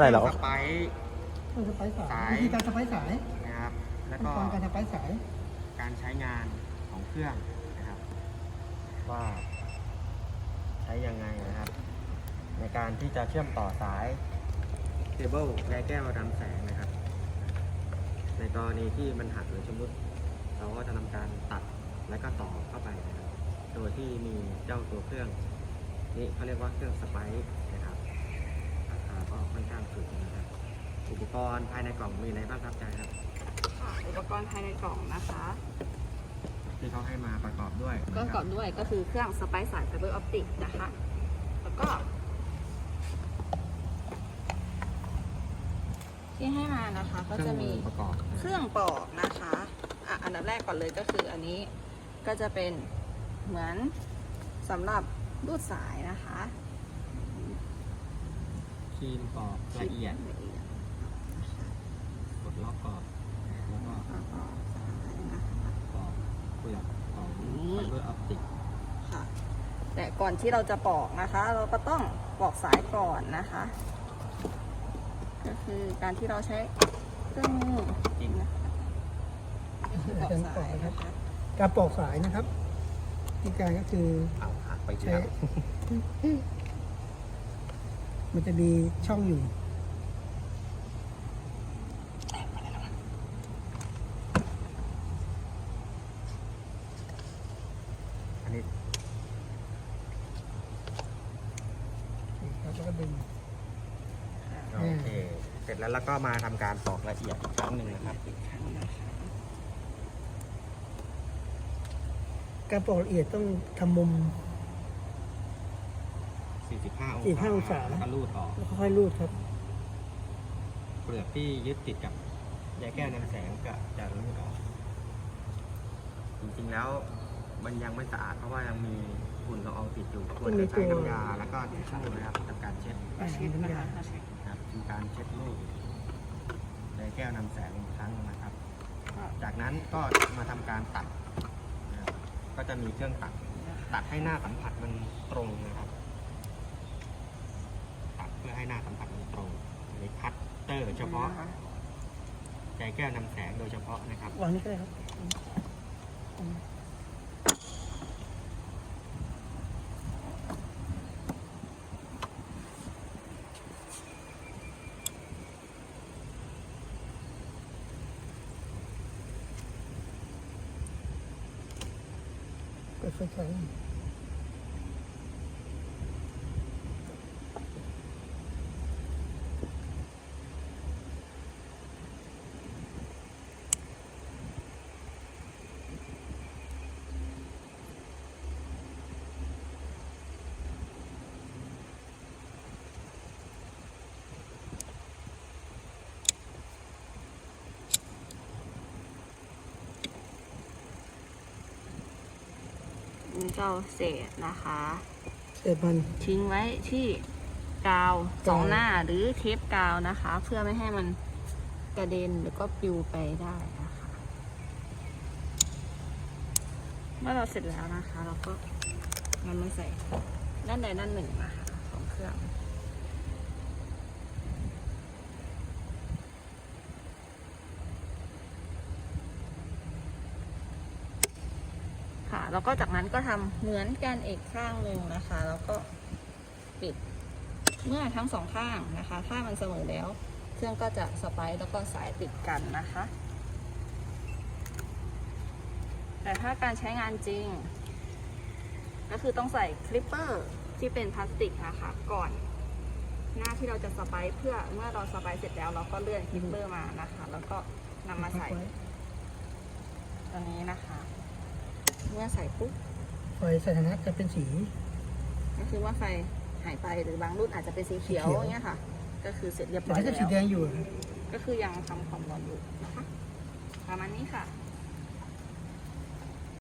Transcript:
อะไรหรอ สไปซ์เครื่องสไปซ์สาสายยวิธีการสไปซ์สายนะครับแล้วขั้นก็ตอนการสไปซ์สาย การใช้งานของเครื่องนะครับ ว่าใช้ยังไงนะครับ ในการที่จะเชื่อมต่อสายเคเบิลและแก้วดำแสงนะครับ ในกรณีที่มันหักหรือชำรุดเราก็จะทำการตัดและก็ต่อเข้าไปนะครับ โดยที่มีเจ้าตัวเครื่อง นี้เขาเรียกว่าเครื่องสไปซ์นะครับราคา ก็ค่อนข้างสูงนะครับ อุปกรณ์ภายในกล่องมีอะไรบ้างครับอาจารย์ครับ ค่ะอุปกรณ์ภายในกล่องนะคะ ที่เขาให้มาประกอบด้วยก็ประกอบด้วยก็คือเครื่องสไปซ์สายไฟเบอร์ออปติกนะคะ แล้วก็ ที่ให้มานะคะ ก็จะมีเครื่องมือประกอบเครื่องปอกนะคะอะอันดับแรกก่อนเลยก็คืออันนี้ก็จะเป็นเหมือนสำหรับรูดสายนะคะ ครีมปอกละเอียดละเอียดกดล็อกกรอบแล้วก็แล้วก็สายนะคะปอกเปลือกของนี่ไฟเบอร์ออปติกค่ะ แต่ก่อนที่เราจะปอกนะคะ เราก็ต้องปอกสายก่อนนะคะ ก็คือการที่เราใช้เครื่องมือจริงนะคะก็คือปอกสายนะคะการปอกสายนะครับวิธีการก็คือเอาหักไปใช้แล้ว มันจะมีช่องอยู่อันนี้แล้วก็ดึงโอเค เสร็จแล้วแล้วก็มาทำการปอกละเอียดอีกครั้งหนึ่งนะครับอีกครั้งนะคะการปอกละเอียดต้องทำมุม 45อง45องศาแล้วก็รูดออกแล้วค่อยๆรูดครับ เปลือกที่ยึดติดกับยาแก้วนำแสงก็จะรูดออกจริงๆแล้วมันยังไม่สะอาดเพราะว่ายังมีฝุ่นละอองติดอยู่ควรจะใช้น้ำยาแล้วก็ทิชชู่นะครับทำการเช็ดมาเช็ดนะคะมาเช็ดนะครับทำการเช็ดลูกในแก้วนำแสงอีกครั้งนะครับก็จากนั้นก็มาทำการตัดนะครับก็จะมีเครื่องตัด ตัดให้หน้าสัมผัสมันตรงนะครับตัดเพื่อให้หน้าสัมผัสมันตรงอันนี้คัตเตอร์เฉพาะนะคะใจแก้วนำแสงโดยเฉพาะนะครับวางนี่ก็ได้ครับเปิด ไฟฉายนี่ก็เอาเศษนะคะเสร็จมัน ทิ้งไว้ที่กาวสองหน้าหรือเทปกาวนะคะ เพื่อไม่ให้มันกระเด็นหรือก็ปลิวไปได้นะคะเมื่อเราเสร็จแล้วนะคะ เราก็นำมาใส่ด้านใดด้านหนึ่งนะคะของเครื่อง แล้วก็จากนั้นก็ทำเหมือนกันอีกข้างหนึ่งนะคะ แล้วก็ปิดเมื่อทั้งสองข้างนะคะ ถ้ามันเสมอแล้ว เครื่องก็จะสไปร์แล้วก็สายติดกันนะคะ แต่ถ้าการใช้งานจริง ก็คือต้องใส่คลิปเปอร์ที่เป็นพลาสติกนะคะ ก่อนหน้าที่เราจะสไปร์เพื่อเมื่อเราสไปร์เสร็จแล้วเราก็เลื่อนคลิปเปอร์มานะคะ แล้วก็นำมาใส่ตัวนี้นะคะ เมื่อใส่ปุ๊บไฟสถานะจะเป็นสี ก็คือว่าไฟหายไปหรือบางรุ่นอาจจะเป็นสีเขียวสีเขียว อย่างเงี้ยค่ะ ก็คือเสร็จเรียบแต่ร้อยถ้าแล้เกิดสีแดวงอยู่ ก็คือยังทำความร้อนอยู่นะคะประมาณนี้ค่ะ